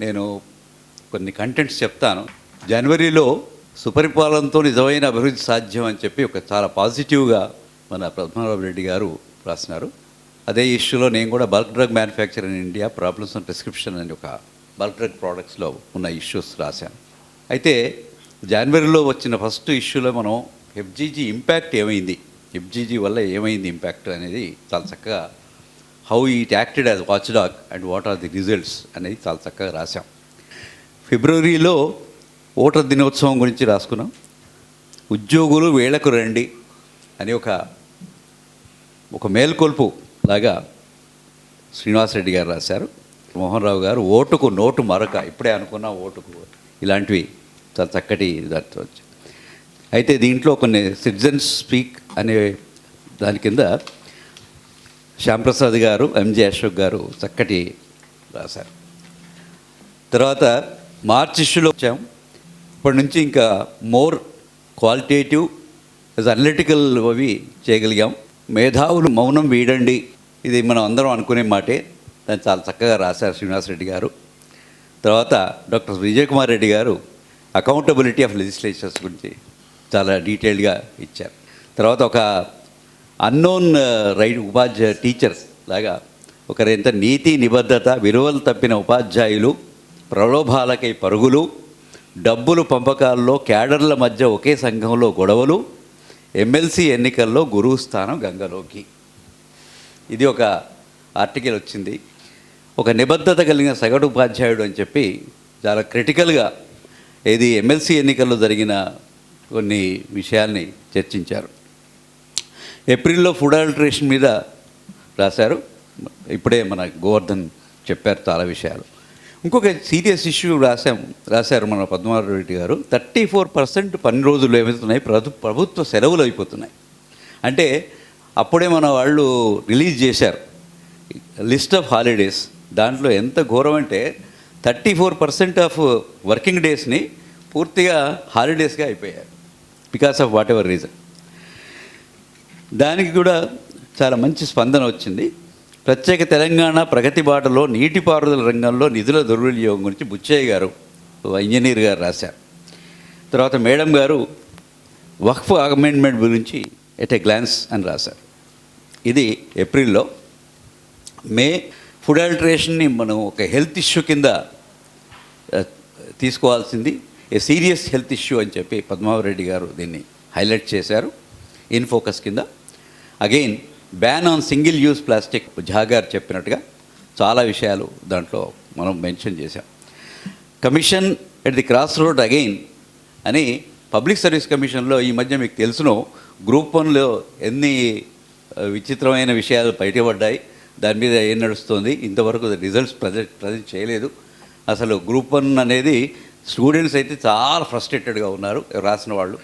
నేను కొన్ని కంటెంట్స్ చెప్తాను. జనవరిలో సుపరిపాలనతో నిజమైన అభివృద్ధి సాధ్యం అని చెప్పి ఒక చాలా పాజిటివ్గా మన పద్మనాభ రెడ్డి గారు రాసినారు. అదే ఇష్యూలో నేను కూడా bulk drug manufacture in India problems and prescription అని ఒక బల్క్ డ్రగ్ ప్రోడక్ట్స్లో ఉన్న ఇష్యూస్ రాశాను. అయితే జనవరిలో వచ్చిన ఫస్ట్ ఇష్యూలో మనం ఎఫ్జీజీ ఇంపాక్ట్ ఏమైంది? ఎఫ్జీజీ వల్ల ఏమైంది ఇంపాక్ట్ అనేది చాలా చక్కగా how it acted as watchdog and what are the results అనేది చాలా చక్కగా రాశాం. ఫిబ్రవరిలో ఓటర్ దినోత్సవం గురించి రాసుకున్నాం. ఉద్యోగులు వేళకు రండి అని ఒక ఒక మేల్కొల్పు లాగా శ్రీనివాసరెడ్డి గారు రాశారు. మోహన్ రావు గారు ఓటుకు నోటు మరొక ఇప్పుడే అనుకున్న ఓటుకు ఇలాంటివి చాలా చక్కటి దాంట్లో అయితే దీంట్లో కొన్ని సిటిజన్స్ స్పీక్ అనే దాని కింద శ్యాంప్రసాద్ గారు ఎంజే అశోక్ గారు చక్కటి రాశారు. తర్వాత మార్చ్ ఇష్యూలో వచ్చాం. ఇప్పటి నుంచి ఇంకా మోర్ క్వాలిటేటివ్ అనలిటికల్ అవి చేయగలిగాం. మేధావులు మౌనం వీడండి. ఇది మనం అందరం అనుకునే మాటే. దాన్ని చాలా చక్కగా రాశారు శ్రీనివాసరెడ్డి గారు. తర్వాత డాక్టర్ విజయకుమార్ రెడ్డి గారు అకౌంటబిలిటీ ఆఫ్ లెజిస్లేచర్స్ గురించి చాలా డీటెయిల్డ్గా ఇచ్చారు. తర్వాత ఒక అన్నోన్ రైట్ ఉపాధ్యాయ టీచర్స్ లాగా ఒకరింత నీతి నిబద్ధత విలువలు తప్పిన ఉపాధ్యాయులు ప్రలోభాలకై పరుగులు డబ్బులు పంపకాల్లో క్యాడర్ల మధ్య ఒకే సంఘంలో గొడవలు ఎమ్మెల్సీ ఎన్నికల్లో గురువు స్థానం గంగలోకి. ఇది ఒక ఆర్టికల్ వచ్చింది. ఒక నిబద్ధత కలిగిన సగటు ఉపాధ్యాయుడు అని చెప్పి చాలా క్రిటికల్గా ఇది ఎమ్మెల్సీ ఎన్నికల్లో జరిగిన కొన్ని విషయాల్ని చర్చించారు. ఏప్రిల్లో ఫుడ్ ఆల్ట్రేషన్ మీద రాశారు. ఇప్పుడే మన గోవర్ధన్ చెప్పారు చాలా విషయాలు. ఇంకొక సీరియస్ ఇష్యూ రాశాం రాశారు మన పద్మారావు రెడ్డి గారు. థర్టీ ఫోర్ పర్సెంట్ పని రోజులు ఏమవుతున్నాయి? ప్రభు ప్రభుత్వ సెలవులు అయిపోతున్నాయి. అంటే అప్పుడే మన వాళ్ళు రిలీజ్ చేశారు. List of holidays. దాంట్లో ఎంత ఘోరం అంటే thirty four percent of working డేస్ని పూర్తిగా హాలిడేస్గా అయిపోయారు because of whatever reason. దానికి కూడా చాలా మంచి స్పందన వచ్చింది. ప్రత్యేక తెలంగాణ ప్రగతి బాటలో నీటిపారుదల రంగంలో నిధుల దుర్వినియోగం గురించి బుచ్చయ్య గారు ఇంజనీర్ గారు రాశారు. తర్వాత మేడం గారు వక్ఫ్ అమెండ్మెంట్ గురించి ఎట్ ఏ గ్లాన్స్ అని రాశారు. ఇది ఏప్రిల్లో. మే ఫుడ్ అల్టరేషన్ని మనం ఒక హెల్త్ ఇష్యూ కింద తీసుకోవాల్సింది. ఏ సీరియస్ హెల్త్ ఇష్యూ అని చెప్పి పద్మావరెడ్డి గారు దీన్ని హైలైట్ చేశారు. ఇన్ ఫోకస్ కింద. Again ban on single use plastic జాగార్ చెప్పినట్టుగా చాలా విషయాలు దాంట్లో మనం మెన్షన్ చేశాం. Commission at the cross road again అని పబ్లిక్ సర్వీస్ కమిషన్లో ఈ మధ్య మీకు తెలుసును. గ్రూప్ వన్లో ఎన్ని విచిత్రమైన విషయాలు బయటపడ్డాయి. దాని మీద ఏం నడుస్తుంది? ఇంతవరకు రిజల్ట్స్ ప్రజెంట్ ప్రజెంట్ చేయలేదు. అసలు గ్రూప్ వన్ అనేది స్టూడెంట్స్ అయితే చాలా ఫ్రస్ట్రేటెడ్గా ఉన్నారు రాసిన వాళ్ళు.